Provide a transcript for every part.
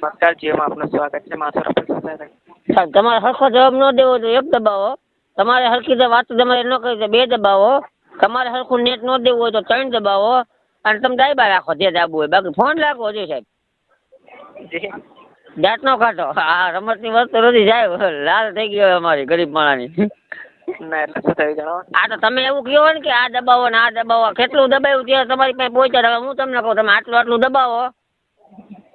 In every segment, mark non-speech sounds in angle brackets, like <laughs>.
નમસ્કાર જીઓમાં આપનું સ્વાગત છે. માથુર સાહેબ તમારે સરખો જવાબ ન દેવો તો એક દબાવો. તમારે સરખી રીતે વાત તમારે ન કરી બે દબાવો. તમારે સરખું નેટ ન દેવું હોય તો ત્રણ દબાવો. અને તમે ડાયબા રાખો જે દાબવું હોય. બાકી ફોન રાખો છે સાહેબ. જાતનો નો કાઢો. આ રમતની વસ્તુ નથી જાય લાલ થઈ ગયો અમારી ગરીબ માણાની આ તો તમે એવું કહો ને કે આ દબાવો ને આ દબાવો. કેટલું દબાવ્યું ત્યારે તમારી પાસે પહોંચ્યા હવે હું તમને કહું તમે આટલું આટલું દબાવો.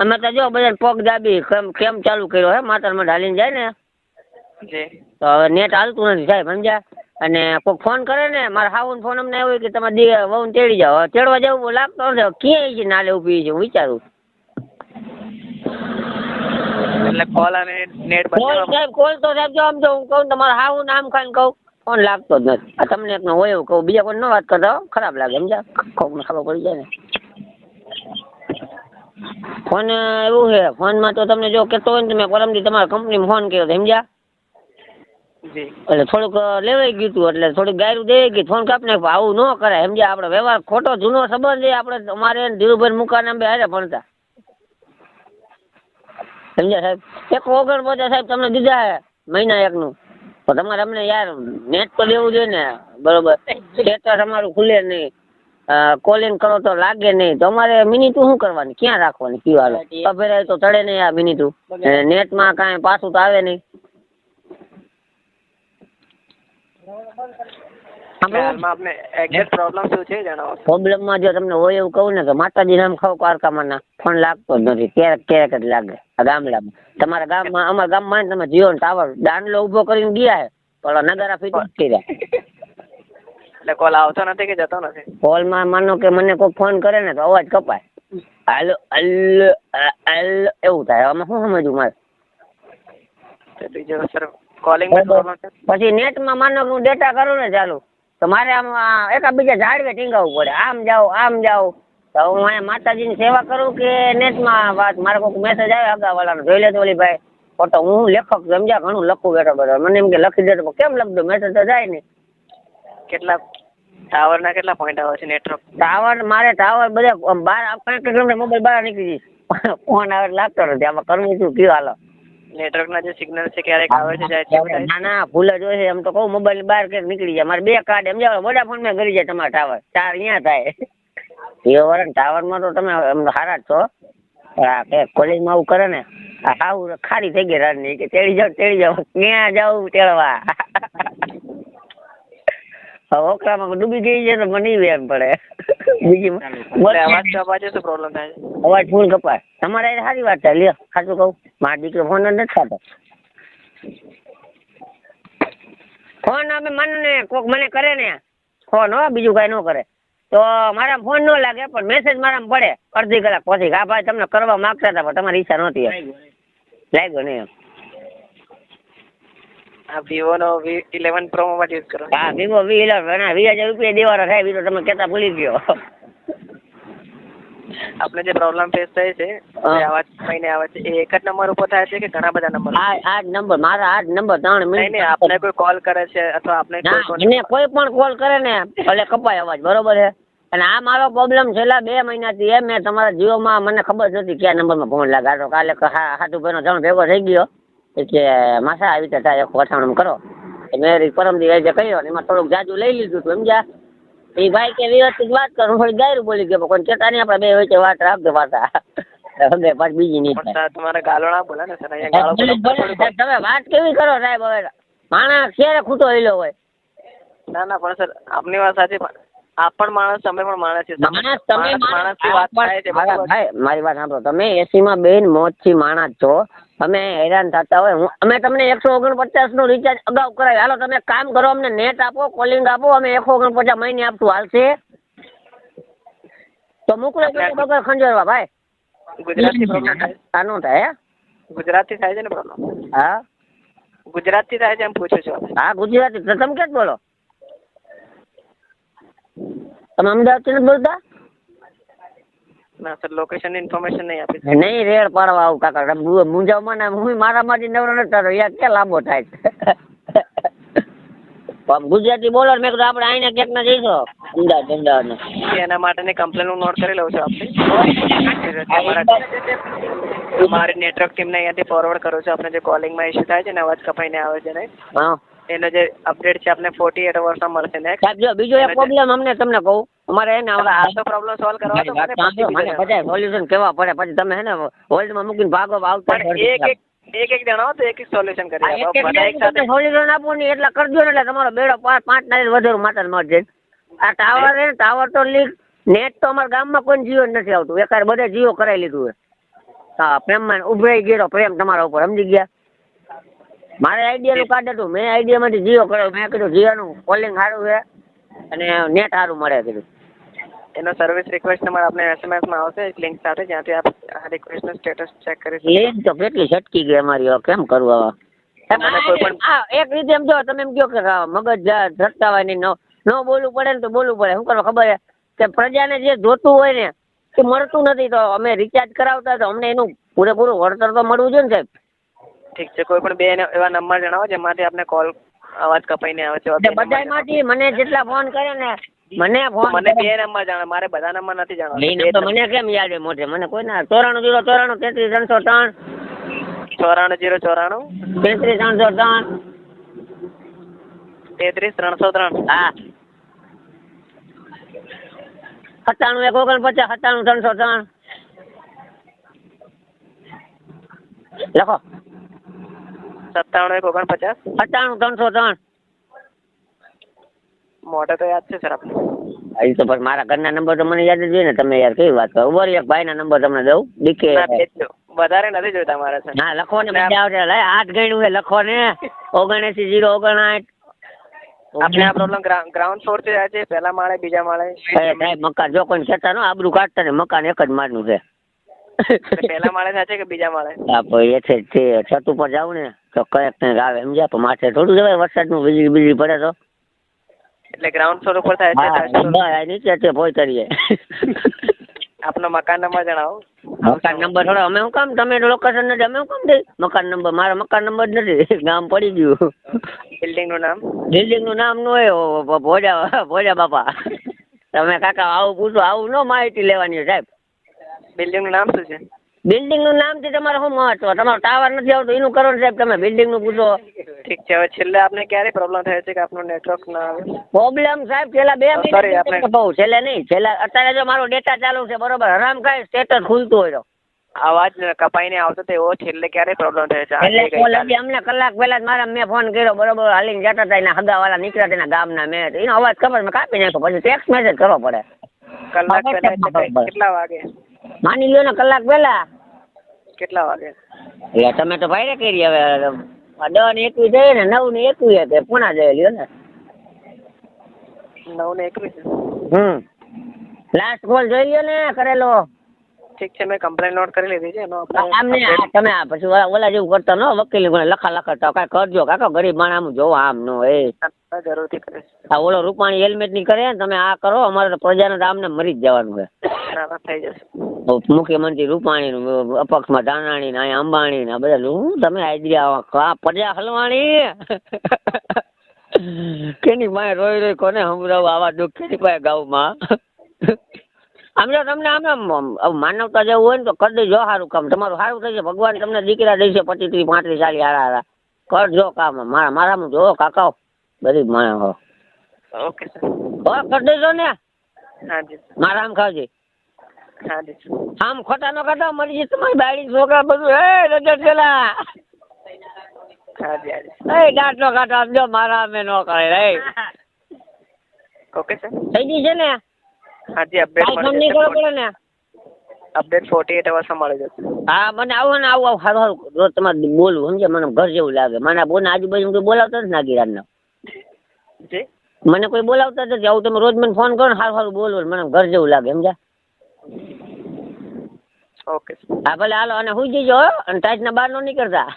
અમે તો જો બધા પગ દાબી કેમ કેમ ચાલુ કર્યો હે? માતામાં ઢાલીને જાય ને. જી. તો હવે નેટ હાલતું નથી સાહેબ સમજ્યા? અને કોઈ ફોન કરે ને મારા હાઉન ફોન અમને આવ્યો કે તમારે દી વહુને તેડી જાઓ. તેડવા જવું લાગતો નથી ક્યાંય છે નાલે ઊભી છે? હું વિચારું. એટલે કોલ અને નેટ કોલ સાહેબ કોલ તો સાહેબ જો આમ જો હું કહું તમારા હાઉન નામ ખાઈને કહું ફોન લાગતો જ નથી. આ તમને એકનો હોય એવું કહું. બીજા કોઈ ન વાત કરતા ખરાબ લાગે સમજ્યા? કોકને ખબર પડી જાય ને. ફોન એવું છે. ફોનમાં તો તમને જો કહેતો હોય ને તમે પરમથી તમારા કંપનીમાં ફોન કર્યો સમજ્યા? એટલે થોડુંક લેવાઈ ગયું હતું એટલે થોડુંક ગાયરું દેવાઈ ગયું ફોન કાપ નાખ્યો. આવું ન કરાય સમજ્યા? આપણે વ્યવહાર ખોટો જૂનો સંબંધ એ આપણે અમારે ધીરુભાઈ મુકાના બે હારે ભણતા. સમજ્યા સાહેબ? એક ઓગણ પચાસ સાહેબ તમને દીધા હે મહિના એકનું. તો તમારે અમને યાર નેટ તો લેવું જોઈએ ને બરોબર? <laughs> સ્ટેટસ અમારું ખુલે નહીં. કોલિંગ કરો તો લાગે નહીં. તો અમારે મિનિટું શું કરવાની? ક્યાં રાખવાની? હાલો અભેરાય તો ચડે નહીં આ મિનિટું. નેટમાં કાંઈ પાછું તો આવે નહીં. પ્રોબ્લેમમાં જો તમને હોય એવું કહું ને કે માતાજી નામ ખાવ કારકામાં ફોન લાગતો જ નથી. ક્યારેક ક્યારેક જ લાગે આ ગામડામાં. તમારા ગામમાં અમારા ગામમાં માં તમે જીઓ ટાવર દાંડલો ઊભો કરીને ગયા પણ નગારા ફીટ જ કર્યા. એટલે કોલ આવતો નથી કે જતો નથી? કોલમાં માનો કે મને કોઈ ફોન કરે ને તો અવાજ કપાય. હાલો અલ્લ અલ્લ એવું થાય. આમાં શું સમજવું મારે? તો બીજો સર કોલિંગમાં પછી નેટમાં માનો કે હું ડેટા કરું ને ચાલુ તો મારે આમ એકાબીજા ઝાડવે ટીંગાવવું પડે. આમ જાઓ આમ જાઓ. તો હું અહીંયા માતાજીની સેવા કરું કે નેટમાં વાત? મારે કોઈક મેસેજ આવે અગાવાળાનો. જોઈ લે તો ઓલી ભાઈ. ફોટો હું લેખક સમજ્યા? ઘણું લખું બેઠો બેઠો. મને એમ કે લખી દે તો કેમ લખ દો મેસેજ તો જાય નહીં. કેટલા ટાવર ના કેટલા પોઈન્ટ આવે છે નેટવર્ક ટાવર મારે ટાવર બધા બાર બહાર પાંચ કિલોમીટર મોબાઈલ બહાર નીકળી જઈશ ફોન આવે લાગતો નથી. આમાં કરવું શું? કયું હાલો? નેટવર્ક ના જે સિગ્નલ છે ક્યારેક આવે છે જાય છે ના ના ભૂલ જ હોય છે. એમ તો કહું મોબાઈલ બહાર ક્યાંક નીકળી જાય. મારે બે કાર્ડ એમ જાવ વોડાફોનમાં કરી જાય તમારા ટાવર. ચાર અહીંયા થાય. એ વરણ ટાવરમાં તો તમે એમ સારા જ છો. આ કે કોલેજમાં આવું કરે ને આવું ખારી થઈ ગઈ ની કે તેડી જાવ તેડી જાવ ક્યાં જાવ તેડવા. ઓકરામાં ડૂબી ગઈ છે તો મને વેમ પડે. બીજી એટલે અવાજ કપાય શું પ્રોબ્લેમ થાય અવાજ ફૂલ કપાય. તમારે સારી વાત છે લ્યો સાચું કહું. મારા દીકરો ફોન જ નથી ખાતો ફોન અમે મને કોક મને કરે ને ફોન હો બીજું કાંઈ ન કરે. તો મારા ફોન ન લાગે પણ મેસેજ મારામાં પડે. અડધી કલાક પછી આ ભાઈ તમને કરવા માંગતા હતા પણ તમારી ઈચ્છા નહોતી લાગ્યો નહીં એમ. આ વિવો નો V eleven pro mobile use કરો. હા વિવો વી ઇલેવન વીસ હજાર રૂપિયા દેવાના થાય બીજો તમે કહેતા ભૂલી ગયો. આપણે જે પ્રોબ્લેમ ફેસ થાય છે આવા મહિને આવે છે. એ એક જ નંબર ઉપર થાય છે કે ઘણા બધા નંબર આ આ નંબર મારા આ નંબર ત્રણ મિનિટ નહીં આપણે કોઈ કોલ કરે છે અથવા આપને કોઈ કોઈ પણ કોલ કરે ને ભલે કપાય અવાજ બરોબર છે? અને આ મારો પ્રોબ્લેમ છેલ્લા બે મહિનાથી એમ મેં તમારા જીઓમાં મને ખબર જ નથી કયા નંબરમાં ફોન લાગે આ તો કાલે હાથુભાઈનો જણ ભેગો થઈ ગયો. એ કે માસા આવી રીતે એક વઠાણું કરો. મેં પરમ દિવસે કહ્યો ને એમાં થોડુંક જાજુ લઈ લીધું હતું સમજ્યા? એ ભાઈ કે વ્યવસ્થિત વાત કરું. થોડી ગાયરું બોલી ગયો પણ કોઈ કહેતા નહીં આપણે બે વચ્ચે વાત રાખજો પાછા. હવે પાછ બીજી નહીં તમારે ના બોલે ને સર તમે વાત કેવી કરો સાહેબ હવે? માણસ ક્યારે ખૂટો હેલો હોય? ના ના પણ સર આપની વાત સાચી પણ આપ પણ માણસ તમે પણ માણસ છે માણસ તમે માણસ વાત થાય છે ભાઈ મારી વાત સાંભળો. તમે એસી માં બેન મોજથી માણસ છો. તમે હેરાન થતા હોય. હું અમે તમને એકસો ઓગણપચાસનું રિચાર્જ અગાઉ કરાવ્યું હાલો તમે કામ કરો અમને નેટ આપો કોલિંગ આપો અમે એકસો ઓગણપચાસ મહિને આપશું. હાલશે? તો મોકલો તો બગર ખંજરવા ભાઈ. ગુજરાતી પ્રોબ્લેમ થાય? ગુજરાતી થાય છે ને પ્રોબ્લેમ હા? ગુજરાતી થાય છે એમ પૂછું છું? હા ગુજરાતી. તમે ક્યાં બોલો? તમે અમદાવાદથી નથી બોલતા? ના સર લોકેશન ઇન્ફોર્મેશન નહીં આપી નહીં રેડ પાડવા આવું કાકા. મુંજાવમાં ના હું મારા માંથી નવરો નથી થતો. યાર કે લાંબો થાય <laughs> ગુજરાતી બોલો મેં કીધું આપણે આઈને ક્યાંક ના જઈશું. અમદાવાદ અમદાવાદ એના માટેની કમ્પ્લેન હું નોટ કરી લઉં છું આપની. મારી નેટવર્ક ટીમને અહીંયાથી ફોરવર્ડ કરું છું. આપણે જે કોલિંગમાં ઇસ્યુ થાય છે ને અવાજ કપાઈને આવે છે ને. હા. એનો જે અપડેટ છે આપને ફોર્ટી એટ અવર્સમાં મળશે નેક્સ્ટ સાહેબ જો બીજો એક પ્રોબ્લેમ અમને તમને કહું અમારે હે ને હવે આ આ તો પ્રોબ્લેમ સોલ્વ કરવા તો મને પછી સોલ્યુશન કેવા પડે પછી તમે હે ને હોલ્ડમાં મૂકીને ભાગો આવતા એક એક એક એક જણાવો તો એક એક સોલ્યુશન કરી આપો. બધા એક સાથે સોલ્યુશન આપો ને એટલા કરજો ને એટલે તમારો બેડો પાંચ પાંચ નારી વધારે માતા મળશે આ ટાવર હે ટાવર તો લીક નેટ તો અમારા ગામમાં કોઈ જીઓ નથી આવતું. એકાર બધે જીઓ કરાવી લીધું હે. હા પ્રેમમાં ઉભરાઈ ગયો પ્રેમ તમારા ઉપર સમજી ગયા? મારે આઈડિયાનું કાર્ડ હતું. મેં આઈડિયામાંથી જીઓ કર્યો. મેં કીધું જીઓનું કોલિંગ સારું છે અને નેટ સારું મળે કીધું. એનો સર્વિસ રિક્વેસ્ટ નંબર આપને એસએમએસમાં આવશે એક લિંક સાથે જ્યાંથી આપ આ રિક્વેસ્ટનું સ્ટેટસ ચેક કરી શકો. લિંક તો કેટલી છટકી ગઈ અમારી કેમ કરવું હા એક રીતે એમ જો તમે એમ કહો કે મગજ નહીં ન ન બોલવું પડે ને તો બોલવું પડે. શું કરવા ખબર છે કે પ્રજાને જે જોતું હોય ને એ મળતું નથી. તો અમે રિચાર્જ કરાવતા તો અમને એનું પૂરેપૂરું વળતર તો મળવું જોઈએ ને સાહેબ. ઠીક છે. કોઈ પણ બે એવા નંબર જણાવો જેમાંથી આપને કોલ અવાજ કપાઈને આવે છે બધામાંથી મને જેટલા ફોન કરે ને મને ફોન મને બે નંબર જાણે મારે બધા નંબર નથી જાણવા તો મને કેમ યાદ છે મોઢે? મને કોઈ ના ચોરાણું જીરો ચોરાણું તેત્રીસ ત્રણસો ત્રણ. ચોરાણું જીરો ચોરાણું. તેત્રીસ ત્રણસો ત્રણ. તેત્રીસ ત્રણસો ત્રણ. હા. સત્તાણું એક ઓગણપચાસ સત્તાણું ત્રણસો ત્રણ. લખો. સત્તાણું એક ઓગણપચાસ? સત્તાણું ત્રણસો ત્રણ. મોઢે તો યાદ છે સર આપણે એ તો પણ મારા ઘરના નંબર તો મને યાદ જ હોય ને તમે યાર કેવી વાત કરો. ઊભો એક ભાઈના નંબર તમને દઉં. ડીકે. વધારે નથી જોઈતા મારા સર હા લખો ને મજા આવશે. લે આઠ ગણ્યું છે લખો ને. <laughs> ઓગણએસી જીરો ઓગણઆઠ. આપણે આ પ્રોબ્લેમ ગ્રાઉન્ડ ફ્લોરથી જાય છે પહેલા માળે બીજા માળે. સાહેબ મકાન જો કોઈ કહેતા નો આબરૂ કાઢતા ને મકાન એક જ માળનું છે. પહેલા માળે સાચે છે કે બીજા માળે? હા પછી એ છે તે. છત ઉપર જાવ ને તો કંઈક કંઈક આવે સમજ્યા પણ માથે થોડું જવાય વરસાદનું બીજી બીજી પડે તો. એટલે ગ્રાઉન્ડ ફ્લોર ઉપર થાય છે હા નીચે છે ભોય કરીએ. આપનો મકાન નંબર જણાવો. મકાન નંબર થોડો અમે હું કામ તમે લોકેશન નથી અમે હું કામ દઈ? મકાન નંબર મારા મકાન નંબર જ નથી ગામ પડી ગયું. બિલ્ડિંગનું નામ? બિલ્ડિંગનું નામનું હોય ભોજા ભોજા બાપા. તમે કાકા આવું પૂછો આવું ન માહિતી લેવાની સાહેબ. બિલ્ડિંગનું નામ શું છે? બિલ્ડિંગનું નામ છે તમારે શું મહત્વ? તમારો ટાવર નથી આવતો એનું કરો ને સાહેબ તમે બિલ્ડિંગનું પૂછો. ઠીક છે હવે છેલ્લે આપને ક્યારે પ્રોબ્લેમ થાય છે કે આપનું નેટવર્ક ના આવે? પ્રોબ્લેમ સાહેબ છેલ્લા બે મહિના બહુ છેલ્લે નહીં છેલ્લા અત્યારે જો મારો ડેટા ચાલુ છે બરોબર હરામ ખાય સ્ટેટસ ખુલતું હોય અવાજ કપાઈને આવતો તો એવો છેલ્લે ક્યારે પ્રોબ્લેમ થયો છે? એટલે કોલ? હજી અમને કલાક પહેલા જ મારા મેં ફોન કર્યો બરોબર હાલીને જતા હતા એના હગાવાળા નીકળ્યા તેના ગામના મેં. એનો અવાજ ખબર મેં કાપી નાખ્યો પછી ટેક્સ મેસેજ કરવો પડે. કલાક પહેલા કેટલા વાગે? માની લ્યો ને કલાક પહેલા. કેટલા વાગે? એટલે તમે તો ભાઈ કરી હવે દસ ને એકવીસ જઈએ ને નવ ને એકવીસ કે પૂણા જઈ લ્યો ને. નવ ને એકવીસ? હમ. લાસ્ટ કોલ જોઈ લ્યો ને કરેલો. ઠીક છે મેં કમ્પ્લેન નોટ કરી લીધી છે એનો આમને તમે આ પછી ઓલા જેવું કરતા ન વકીલ લખા લખા કાંઈ કરજો કાકા ગરીબ માણસ આમ જોવો આમ નો એ. જરૂરથી કરીશ આ ઓલો રૂપાણી હેલ્મેટની કરે તમે આ કરો અમારે પ્રજાને આમને મરી જ જવાનું છે. થઈ જશે. મુખ્યમંત્રી રૂપાણી અપક્ષમાં ધાનાણી ને અહીંયા અંબાણી ને આ બધા શું તમે આઈડિયા પડ્યા પ્રજા હલવાણી? કેની પાસે રોઈ રોઈ કોને સંભળાવું આવા દુઃખ? કેની પાસે ગામમાં આમ જો તમને આમ માનવતા જેવું હોય ને તો કરી દેજો સારું કામ. તમારું સારું થશે ભગવાન તમને દીકરા દેશે પચીસ ત્રીસ પાંત્રીસ ચાલીસ હારા હારા. કરજો કામ. મારા મારામાં જો કાકાઓ. બધી માણસ હો ઓકે સર. કરી દેજો ને. મારામ ખાવજે. આમ ખોટા નો કાઢો મરી તમારી બાળી છોકરા બધું હે રજત પેલા. એ દાંત નો કાઢો આપજો મારા અમે નો કરે રે ઓકે સર. થઈ ગઈ છે ને? હાજી અપડેટ નહીં કરવો પડે ને? અપડેટ ફોર્ટી એટ અવર્સમાં મળી જશે. હા મને આવો ને આવું હારું સારું રોજ તમારે બોલવું સમજે મને ઘર જેવું લાગે. મને બોને આજુબાજુ કોઈ બોલાવતા જ નો જી? મને કોઈ બોલાવતા જ નથી. આવું તમે રોજ મને ફોન કરો ને સારું સારું બોલવું મને ઘર જેવું લાગે સમજ્યા? ઓકે હા ભલે હાલો અને હું જજો અને ટાઈટ ના બહાર નો નીકળતા.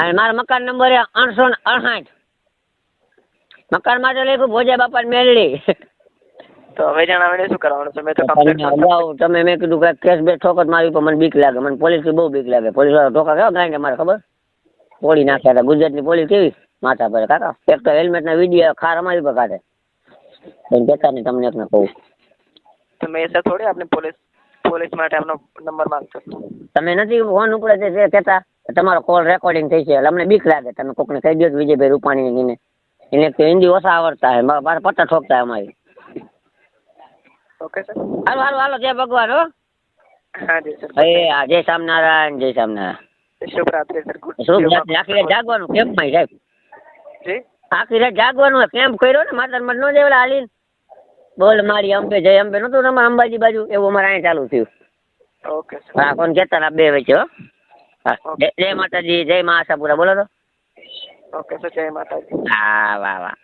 અને મારા મકાન નંબર આઠસો ને અડસાઠ મકાન માટે લખ્યું ભોજા બાપા મેળડી તો હવે જણાવીને શું કરવાનું છે? મેં તો અગાઉ તમે મેં કીધું કે કેસ બે ઠોકર મારી પણ મને બીક લાગે. મને પોલીસ બહુ બીક લાગે. પોલીસવાળા ઠોકા કેવા ગાંડે મારે ખબર? પોળી નાખ્યા હતા. ગુજરાતની પોલીસ કેવી? માથા પર. કાકા એક તો હેલ્મેટ ના વીડિયો ખાર અમારી પર કાઢે. પણ કહેતા નહીં તમને એકને કહું. તો મેં થોડી આપણે પોલીસ પોલીસ માટે આપનો નંબર માંગતો. તમે નથી ફોન ઉપડે જે કેતા કહેતા તમારો કોલ રેકોર્ડિંગ થઈ છે એટલે અમને બીક લાગે તમે કોકને કહી દો વિજયભાઈ રૂપાણી એને. એને તો હિન્દી ઓછા આવડતા હે મારા પટ્ટા ઠોકતા હે અમારી. ઓકે સર હાલો હાલો હાલો જય ભગવાન હો. હા જી સર એ હા જય સ્વામિનારાયણ જય સ્વામિનારાયણ. શુભ રાત્રિ સર ગુડ શું આખી રાત જાગવાનું કેમ ભાઈ સાહેબ? જી? આખી રાત જાગવાનું કેમ્પ કર્યો ને? માતા મત નો દેવલા હાલીને. બોલ મારી અંબે જય અંબે નતું તમારે અંબાજી બાજુ? એવું અમારે અહીંયા ચાલુ થયું. ઓકે હા કોણ કહેતા ના બે વચ્ચે હા. જય માતાજી જય મા આશાપુરા બોલો તો. ઓકે સર જય માતાજી. હા વાહ વાહ.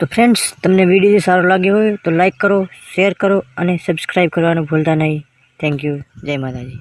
તો ફ્રેન્ડ્સ તમને વીડિયો સારો લાગ્યો હોય તો લાઈક કરો શેર કરો અને સબસ્ક્રાઈબ કરવાનું ભૂલતા નહીં. થેન્ક યુ જય માતાજી.